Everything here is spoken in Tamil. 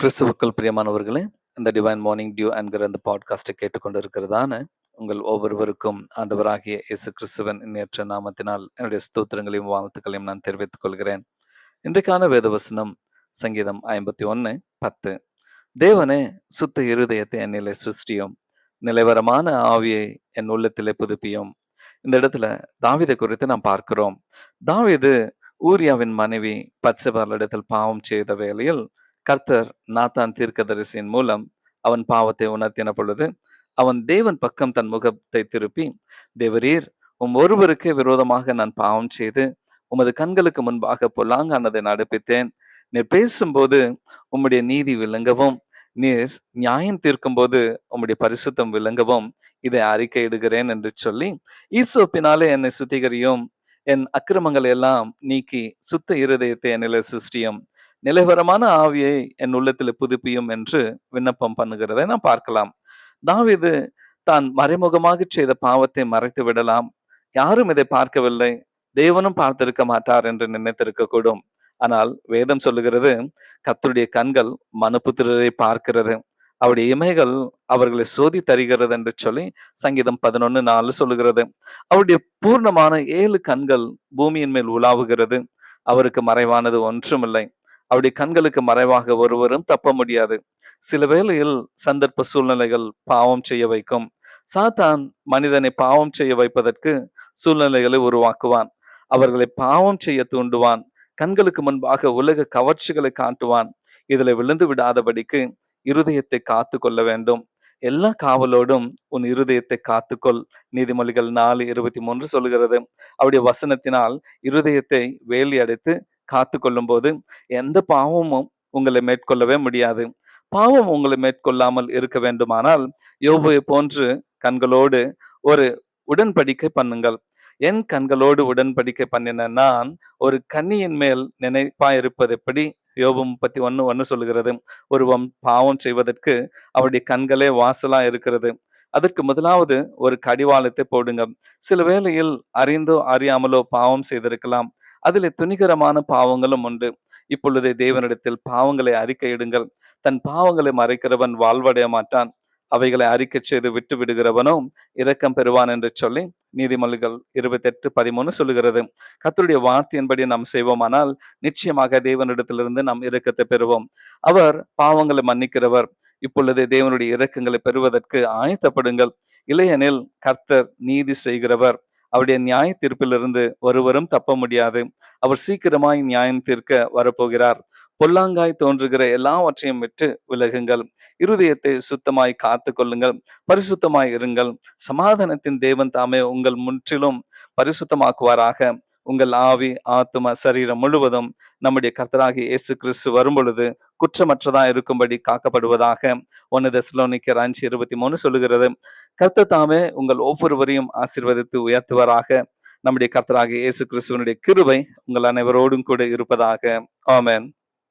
கிறிஸ்துவுக்கள் பிரியமானவர்களே இந்த டிவைன் மார்னிங் டியூ என்கிற இந்த பாட்காஸ்டை கேட்டுக்கொண்டிருக்கிறதான உங்கள் ஒவ்வொருவருக்கும் ஆண்டவராகிய இயேசு கிறிஸ்துவன் நேற்ற நாமத்தினால் என்னுடைய ஸ்தோத்திரங்களையும் வாழ்த்துக்களையும் நான் தெரிவித்துக் கொள்கிறேன். இன்றைக்கான வேதவசனம் சங்கீதம் ஐம்பத்தி ஒன்று பத்து. தேவனே சுத்த இருதயத்தை என்னிலே சிருஷ்டியும் நிலைவரமான ஆவியை என் உள்ளத்திலே புதுப்பியும். இந்த இடத்துல தாவிதை குறித்து நாம் பார்க்கிறோம். தாவிது ஊரியாவின் மனைவி பச்சைபாலிடத்தில் பாவம் செய்த வேளையில் கர்த்தர் நாத்தான் தீர்க்கதரிசியின் மூலம் அவன் பாவத்தை உணர்த்தின பொழுது அவன் தேவன் பக்கம் தன் முகத்தை திருப்பி தேவரீர் உம் ஒருவருக்கே விரோதமாக நான் பாவம் செய்து உமது கண்களுக்கு முன்பாக பொல்லாங்கானதை நடப்பித்தேன். நீர் பேசும்போது உம்முடைய நீதி விளங்கவும் நீர் நியாயம் தீர்க்கும் போது உம்முடைய பரிசுத்தம் விளங்கவும் இதை அறிக்கையிடுகிறேன் என்று சொல்லி ஈசோப்பினாலே என்னை சுத்திகரியும். என் அக்கிரமங்களை எல்லாம் நீக்கி சுத்த இருதயத்தை என்னில சிருஷ்டியும். நிலைவரமான ஆவியை என் உள்ளத்தில் புதுப்பியும் என்று விண்ணப்பம் பண்ணுகிறதை நாம் பார்க்கலாம். தாவிது தான் மறைமுகமாக செய்த பாவத்தை மறைத்து விடலாம். யாரும் இதை பார்க்கவில்லை. தேவனும் பார்த்திருக்க மாட்டார் என்று நினைத்திருக்க கூடும் ஆனால் வேதம் சொல்லுகிறது கத்தருடைய கண்கள் மனுபுத்திரரை பார்க்கிறது. அவருடைய இமைகள் அவர்களை சோதி தருகிறது என்று சொல்லி சங்கீதம் பதினொன்னு நாலு சொல்லுகிறது. அவருடைய பூர்ணமான ஏழு கண்கள் பூமியின் மேல் உலாவுகிறது. அவருக்கு மறைவானது ஒன்றுமில்லை. அப்படி கண்களுக்கு மறைவாக ஒருவரும் தப்ப முடியாது. சில வேளையில் சந்தர்ப்ப சூழ்நிலைகள் பாவம் செய்ய வைக்கும். சாத்தான் மனிதனை பாவம் செய்ய வைப்பதற்கு சூழ்நிலைகளை உருவாக்குவான். அவர்களை பாவம் செய்ய தூண்டுவான். கண்களுக்கு முன்பாக உலக கவர்ச்சிகளை காட்டுவான். இதுல விழுந்து விடாதபடிக்கு இருதயத்தை காத்து கொள்ள வேண்டும். எல்லா காவலோடும் உன் இருதயத்தை காத்துக்கொள். நீதிமொழிகள் நாலு இருபத்தி மூன்று சொல்லுகிறது. அவருடைய வசனத்தினால் இருதயத்தை வேலி அடைத்து காத்து கொள்ளும் போது எந்த பாவமும் உங்களை மேற்கொள்ளவே முடியாது. பாவம் உங்களை மேற்கொள்ளாமல் இருக்க வேண்டுமானால் யோபுவை போன்று கண்களோடு ஒரு உடன்படிக்கை பண்ணுங்கள். என் கண்களோடு உடன்படிக்கை பண்ணின நான் ஒரு கன்னியின் மேல் நினைப்பாயிருப்பது எப்படி? யோபு முப்பத்தி ஒன்று ஒன்று சொல்லுகிறது. ஒருவன் பாவம் செய்வதற்கு அவருடைய கண்களே வாசலா இருக்கிறது. அதற்கு முதலாவது ஒரு கடிவாளத்தை போடுங்க. சில வேளையில் அறிந்தோ அறியாமலோ பாவம் செய்திருக்கலாம். அதில் துணிகரமான பாவங்களும் உண்டு. இப்பொழுது தேவனிடத்தில் பாவங்களை அறிக்கையிடுங்கள் தன் பாவங்களை மறைக்கிறவன் வாழ்வடைய மாட்டான். அவைகளை அறிக்கை செய்து விட்டு விடுகிறவனும் இரக்கம் பெறுவான் என்று சொல்லி நீதிமொழிகள் இருபத்தி எட்டு பதிமூணு சொல்லுகிறது. கத்தருடைய வார்த்தையின்படி நாம் செய்வோமானால் நிச்சயமாக தேவனிடத்திலிருந்து நாம் இரக்கத்தை பெறுவோம். அவர் பாவங்களை மன்னிக்கிறவர். இப்பொழுது தேவனுடைய இரக்கங்களை பெறுவதற்கு ஆயத்தப்படுங்கள். இளையனில் கர்த்தர் நீதி செய்கிறவர். அவருடைய நியாய தீர்ப்பிலிருந்து ஒருவரும் தப்ப முடியாது. அவர் சீக்கிரமாய் நியாயம் தீர்க்க வரப்போகிறார். பொல்லாங்காய் தோன்றுகிற எல்லாவற்றையும் விட்டு விலகுங்கள். இருதயத்தை சுத்தமாய் காத்து கொள்ளுங்கள். பரிசுத்தமாய் இருங்கள். சமாதானத்தின் தேவன் தாமே உங்கள் முற்றிலும் பரிசுத்தமாக்குவாராக. உங்கள் ஆவி ஆத்ம சரீரம் முழுவதும் நம்முடைய கர்த்தராகி இயேசு கிறிஸ்து வரும் பொழுது குற்றமற்றதா இருக்கும்படி காக்கப்படுவதாக. ஒன்னு தஸ்லோனிக்கர் அஞ்சு இருபத்தி மூணு சொல்லுகிறது. கர்த்த தாமே உங்கள் ஒவ்வொருவரையும் ஆசிர்வதித்து உயர்த்துவராக. நம்முடைய கர்த்தராக இயேசு கிறிஸ்துவனுடைய கிருபை உங்கள் அனைவரோடும் கூட இருப்பதாக. ஆமேன்.